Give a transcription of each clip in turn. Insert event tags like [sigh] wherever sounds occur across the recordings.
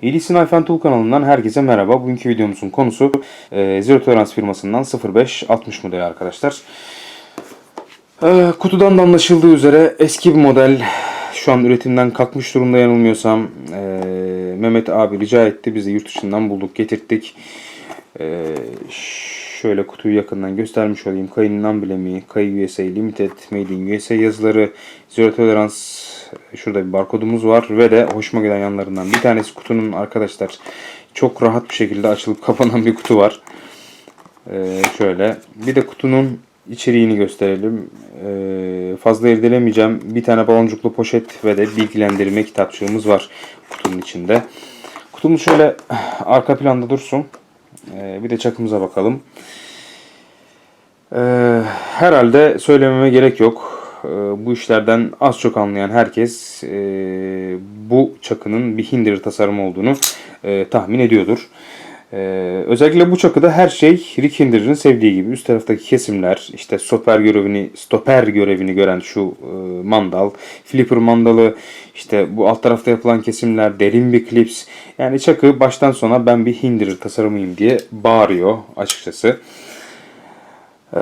Knife and Tool kanalından herkese merhaba. Bugünkü videomuzun konusu e, Zero Tolerance firmasından 0560 modeli arkadaşlar. E, kutudan da anlaşıldığı üzere eski bir model. Şu an üretimden kalkmış durumda yanılmıyorsam. E, Mehmet abi rica etti. Biz de yurt dışından bulduk, getirttik. E, şöyle kutuyu yakından göstermiş olayım. Kayının amblemi, Kayı USA Limited, Made in USA yazıları, Zero Tolerance şurada bir barkodumuz var ve de hoşuma giden yanlarından bir tanesi kutunun arkadaşlar çok rahat bir şekilde açılıp [laughs] kapanan bir kutu var. Ee, şöyle bir de kutunun içeriğini gösterelim. Ee, fazla irdelemeyeceğim. Bir tane baloncuklu poşet ve de bilgilendirme kitapçığımız var kutunun içinde. Kutumuz şöyle [sighs] arka planda dursun. Ee, bir de çakımıza bakalım. Ee, herhalde söylememe gerek yok. Ee, bu işlerden az çok anlayan herkes e, bu çakının bir Hinderer tasarımı olduğunu e, tahmin ediyordur. Ee, özellikle bu çakıda her şey Rick Hinderer'ın sevdiği gibi üst taraftaki kesimler, işte stoper görevini stoper görevini gören şu e, mandal, flipper mandalı, işte bu alt tarafta yapılan kesimler, derin bir klips. Yani çakı baştan sona ben bir Hinderer tasarımıyım diye bağırıyor açıkçası. Ee,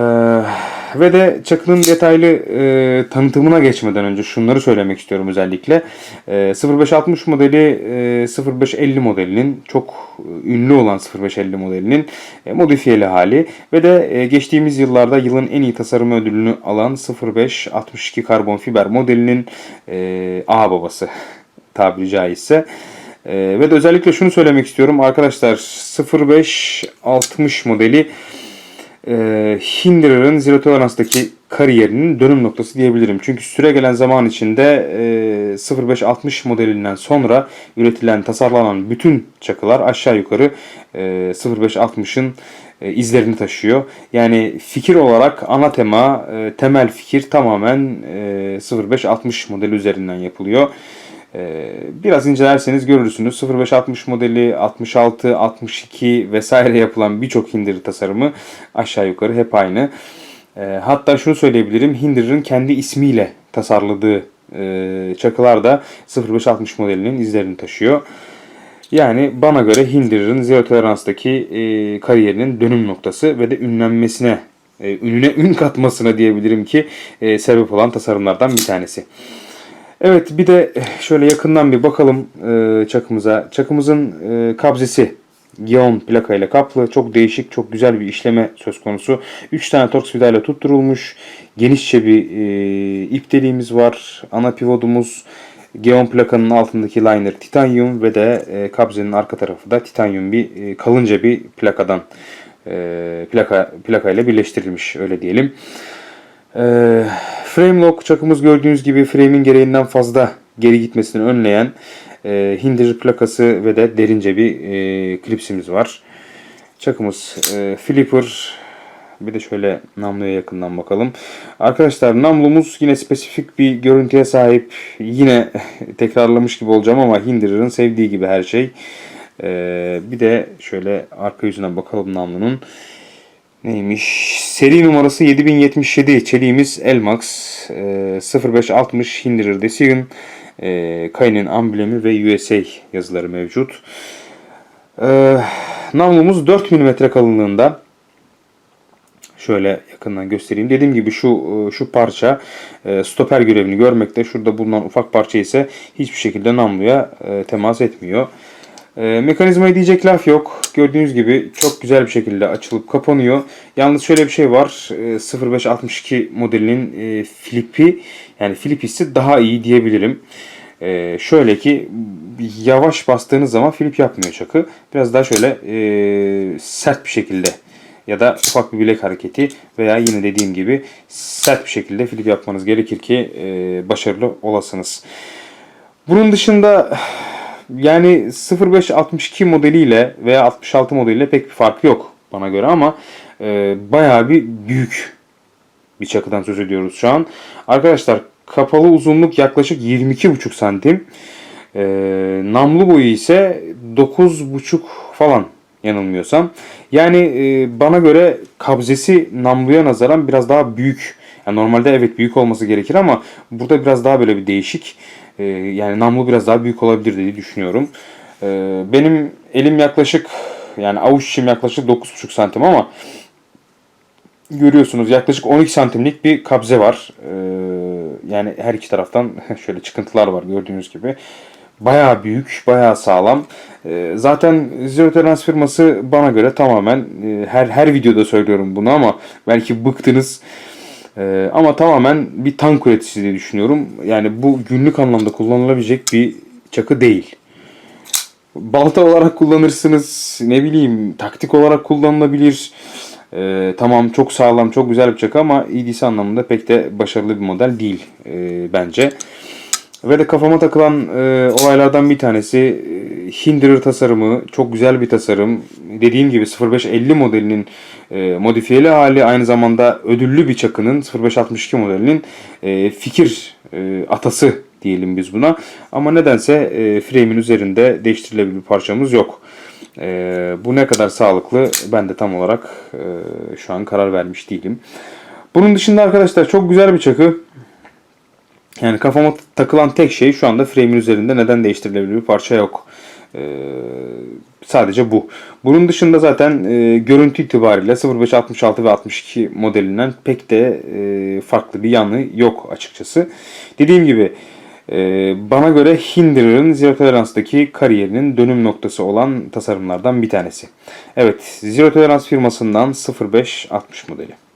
ve de Çakı'nın detaylı e, tanıtımına geçmeden önce şunları söylemek istiyorum özellikle. E, 0560 modeli e, 0550 modelinin çok ünlü olan 0550 modelinin e, modifiyeli hali ve de e, geçtiğimiz yıllarda yılın en iyi tasarım ödülünü alan 0562 karbon fiber modelinin e, A babası [laughs] tabiri caizse. E, ve de özellikle şunu söylemek istiyorum arkadaşlar 0560 modeli e, Hinderer'ın Zero Tolerance'daki kariyerinin dönüm noktası diyebilirim. Çünkü süre gelen zaman içinde e, 0560 modelinden sonra üretilen, tasarlanan bütün çakılar aşağı yukarı e, 0560'ın e, izlerini taşıyor. Yani fikir olarak ana tema, e, temel fikir tamamen e, 0560 modeli üzerinden yapılıyor. Ee, Biraz incelerseniz görürsünüz 0560 modeli 66, 62 vesaire yapılan birçok Hinderer tasarımı aşağı yukarı hep aynı. Ee, Hatta şunu söyleyebilirim Hinderer'ın kendi ismiyle tasarladığı e, çakılar da 0560 modelinin izlerini taşıyor. Yani bana göre Hinderer'ın Zero Tolerance'daki e, kariyerinin dönüm noktası ve de ünlenmesine, e, ününe ün katmasına diyebilirim ki e, sebep olan tasarımlardan bir tanesi. Evet bir de şöyle yakından bir bakalım e, çakımıza. Çakımızın e, kabzesi Gion plaka ile kaplı. Çok değişik, çok güzel bir işleme söz konusu. 3 tane torx vidayla tutturulmuş. Genişçe bir e, ip deliğimiz var. Ana pivotumuz Geon plakanın altındaki liner titanyum ve de e, kabzenin arka tarafı da titanyum bir e, kalınca bir plakadan e, plaka plaka ile birleştirilmiş öyle diyelim. Ee, frame lock çakımız gördüğünüz gibi frame'in gereğinden fazla geri gitmesini önleyen e, Hinderer plakası ve de derince bir e, klipsimiz var. Çakımız e, flipper bir de şöyle namluya yakından bakalım. Arkadaşlar namlumuz yine spesifik bir görüntüye sahip. Yine [laughs] tekrarlamış gibi olacağım ama Hinderer'ın sevdiği gibi her şey. Ee, bir de şöyle arka yüzüne bakalım namlunun. Neymiş? Seri numarası 7077. Çeliğimiz Elmax. E, 0560 Hinderer Decision. E, Kayının amblemi ve USA yazıları mevcut. E, namlumuz 4 mm kalınlığında. Şöyle yakından göstereyim. Dediğim gibi şu şu parça e, stoper görevini görmekte. Şurada bulunan ufak parça ise hiçbir şekilde namluya e, temas etmiyor. E, mekanizmaya diyecek laf yok. Gördüğünüz gibi çok güzel bir şekilde açılıp kapanıyor. Yalnız şöyle bir şey var. E, 0562 modelinin e, flipi yani flip hissi daha iyi diyebilirim. E, şöyle ki yavaş bastığınız zaman flip yapmıyor çakı. Biraz daha şöyle e, sert bir şekilde ya da ufak bir bilek hareketi veya yine dediğim gibi sert bir şekilde flip yapmanız gerekir ki e, başarılı olasınız. Bunun dışında yani 0562 modeliyle veya 66 modeliyle pek bir fark yok bana göre ama e, bayağı bir büyük bir çakıdan söz ediyoruz şu an. Arkadaşlar kapalı uzunluk yaklaşık 22,5 santim. E, namlu boyu ise 9,5 falan yanılmıyorsam. Yani e, bana göre kabzesi namluya nazaran biraz daha büyük. Yani normalde evet büyük olması gerekir ama burada biraz daha böyle bir değişik. E, yani namlu biraz daha büyük olabilir diye düşünüyorum. Ee, benim elim yaklaşık yani avuç içim yaklaşık 9,5 santim ama görüyorsunuz yaklaşık 12 santimlik bir kabze var. Ee, yani her iki taraftan [laughs] şöyle çıkıntılar var gördüğünüz gibi. Bayağı büyük, bayağı sağlam. Ee, zaten Zero Tolerance firması bana göre tamamen e, her her videoda söylüyorum bunu ama belki bıktınız. Ee, ama tamamen bir tank üreticisi diye düşünüyorum. Yani bu günlük anlamda kullanılabilecek bir çakı değil. Balta olarak kullanırsınız. Ne bileyim taktik olarak kullanılabilir. Ee, tamam çok sağlam, çok güzel bir çakı ama EDC anlamında pek de başarılı bir model değil e, bence. Ve de kafama takılan e, olaylardan bir tanesi e, Hinderer tasarımı. Çok güzel bir tasarım. Dediğim gibi 0550 modelinin e, modifiyeli hali aynı zamanda ödüllü bir çakının 0562 modelinin e, fikir e, atası diyelim biz buna. Ama nedense e, frame'in üzerinde değiştirilebilir bir parçamız yok. E, bu ne kadar sağlıklı ben de tam olarak e, şu an karar vermiş değilim. Bunun dışında arkadaşlar çok güzel bir çakı. Yani kafama takılan tek şey şu anda frame'in üzerinde neden değiştirilebilir bir parça yok. Ee, sadece bu. Bunun dışında zaten e, görüntü itibariyle 0566 ve 62 modelinden pek de e, farklı bir yanı yok açıkçası. Dediğim gibi e, bana göre Hinderer'ın Zero Tolerance'daki kariyerinin dönüm noktası olan tasarımlardan bir tanesi. Evet, Zero Tolerance firmasından 0560 modeli.